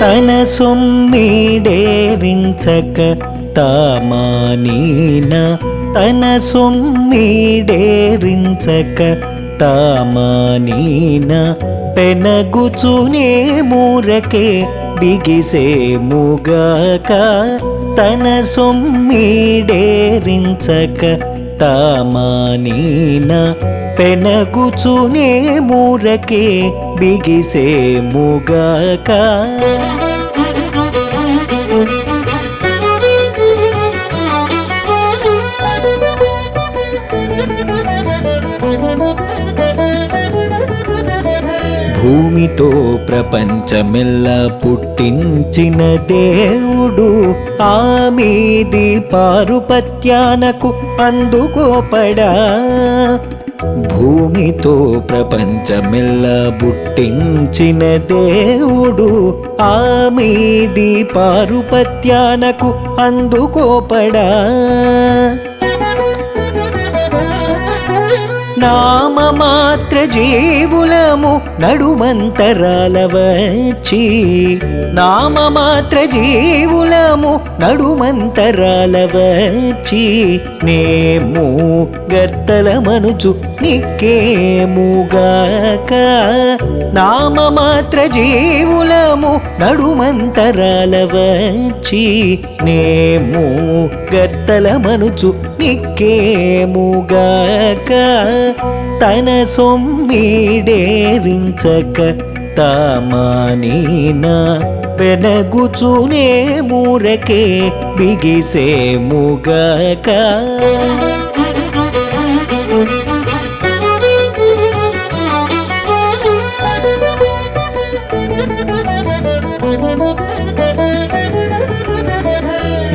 తన సొమ్మిడేరించక తామానీన తన సొమ్మిడేరించక తామానీన పెనగుచునే మూరకే బిగిసే ముగాక తన సొమ్మిడేరించక తామానీన పెనగుచునే మూరకే బిగిసే ముగాక. భూమితో ప్రపంచమెల్ల పుట్టించిన దేవుడు. ఆమెది పారుపత్యానకు అందుకోపడా. భూమితో ప్రపంచమెల్ల పుట్టించిన దేవుడు. ఆమెది పారుపత్యానకు అందుకోపడా. నామమాత్ర జీవులము నడుమంతరాల వచ్చి నామమాత్ర జీవులము నడుమంతరాల వచ్చి నేము గర్తలమనుచు నిక్కేముగాక నామమాత్ర జీవులము నడుమంతరాల వచ్చి నేము గర్తల మనుచు నిక్కేముగాక తన సొమ్మిడేరించక తామానీన పెనగుచునే మూరకే బిగిసేముగాక.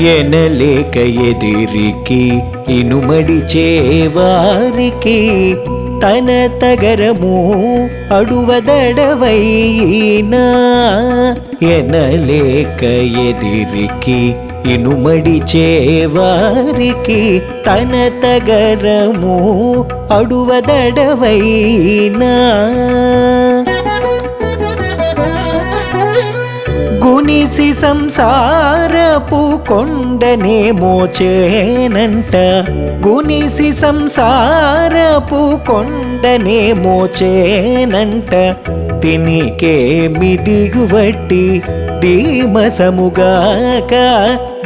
ఎనలేక ఎదిరికి ఇనుమడి చేవారికి తన తగరము అడువదడవైనా ఎనలేక ఎదిరికి ఇనుమడి చేవారికి తన తగరము అడువదడవైనా గునిసి సంసారపు కొండనే మోచేనంట. గునిసి సంసారపు కొండనే మోచేనంట. తినికేమి దిగువట్టి ధీమసముగాక.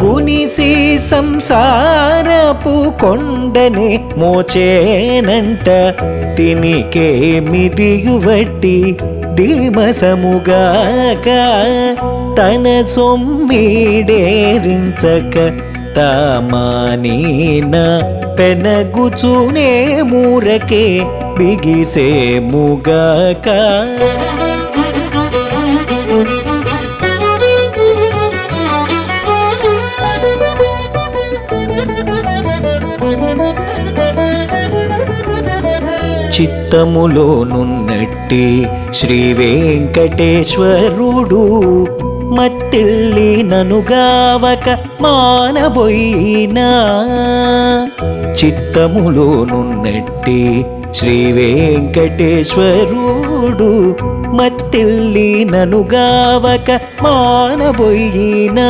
గునిసి సంసారపు కొండనే మోచేనంట. తినికేమి దిగువట్టి ధీమసముగాక తన సొమ్మిడేరించక తామానీన పెనగుచునే మూరకే బిగిసే ముగాక. చిత్తములోనున్నట్టి శ్రీ వెంకటేశ్వరుడు మత్తిల్లి ననుగావక మానబోయినా. చిత్తములోనున్నట్టి శ్రీ వెంకటేశ్వరుడు మత్తిల్లి ననుగావక మానబోయినా.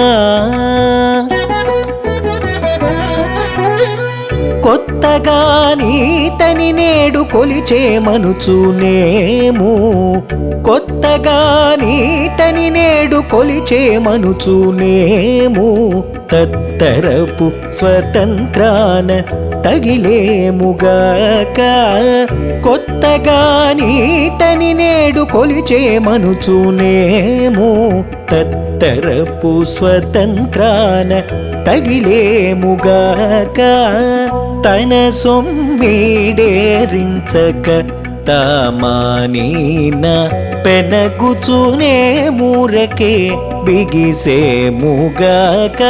కొత్తగా నీత నేడు కొలిచే మనుచునేము కొత్తగా నీతని నేడు కొలిచే మనుచునేము తత్తరపు స్వతంత్రాన తగిలేముగాక కొత్తగా నీతని నేడు కొలిచే మనుచునేము తత్తరపు స్వతంత్రాన తగిలేముగాక తన సొమ్మిడేరించక తామానీన పెనగుచునే మూరకే బిగిసే ముగాక.